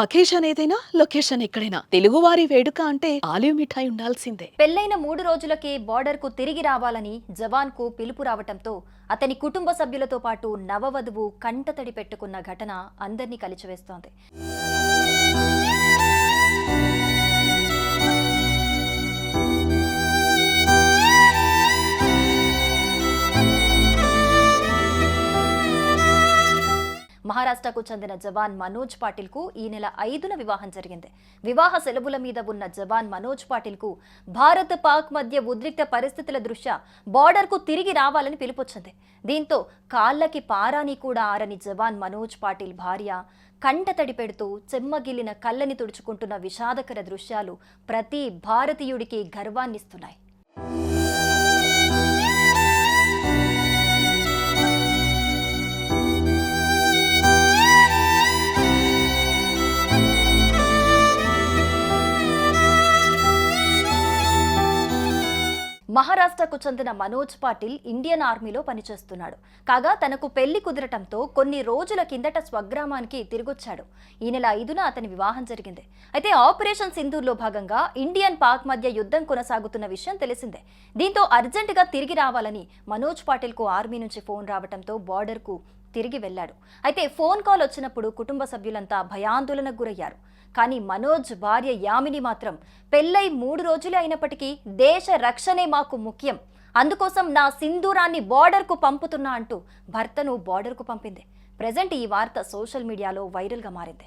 Occasion ఏదైనా location ఎక్కడైనా. తెలుగువారి వేడుక అంటే ఆలివ్ మిఠాయి ఉండాల్సిందే. పెళ్ళైన మూడు రోజులకే బార్డర్కు తిరిగి రావాలని జవాన్కు పిలుపు రావటంతో అతని కుటుంబ సభ్యులతో పాటు నవవధువు కంటతడి పెట్టుకున్న ఘటన అందరినీ కలిచివేస్తోంది. మహారాష్ట్రకు చెందిన జవాన్ మనోజ్ పాటిల్కు ఈ నెల ఐదున వివాహం జరిగింది. వివాహ సెలవుల మీద ఉన్న జవాన్ మనోజ్ పాటిల్కు భారత్ పాక్ మధ్య ఉద్రిక్త పరిస్థితుల దృష్ట్యా బార్డర్కు తిరిగి రావాలని పిలుపొచ్చింది. దీంతో కాళ్ళకి పారాని కూడా ఆరని జవాన్ మనోజ్ పాటిల్ భార్య కంటతడి పెడుతూ చెమ్మగిల్లిన కళ్ళని తుడుచుకుంటున్న విషాదకర దృశ్యాలు ప్రతి భారతీయుడికి గర్వాన్నిస్తున్నాయి. మహారాష్ట్రకు చెందిన మనోజ్ పాటిల్ ఇండియన్ ఆర్మీలో పనిచేస్తున్నాడు. కాగా తనకు పెళ్ళి కుదరటంతో కొన్ని రోజుల కిందట స్వగ్రామానికి తిరిగొచ్చాడు. ఈ నెల ఐదున అతని వివాహం జరిగింది. అయితే ఆపరేషన్ సింధూర్లో భాగంగా ఇండియన్ పాక్ మధ్య యుద్ధం కొనసాగుతున్న విషయం తెలిసిందే. దీంతో అర్జెంటుగా తిరిగి రావాలని మనోజ్ పాటిల్కు ఆర్మీ నుంచి ఫోన్ రావడంతో బార్డర్కు తిరిగి వెళ్ళాడు అయితే ఫోన్ కాల్ వచ్చినప్పుడు కుటుంబ సభ్యులంతా భయాందోళనకు గురయ్యారు. కానీ మనోజ్ భార్య యామిని మాత్రం పెళ్ళై మూడు రోజులే అయినప్పటికీ దేశ రక్షణే మాకు ముఖ్యం. అందుకోసం నా సింధూరాన్ని బార్డర్కు పంపుతున్నా అంటూ భర్తను బార్డర్కు పంపింది. ప్రజెంట్ ఈ వార్త సోషల్ మీడియాలో వైరల్గా మారింది.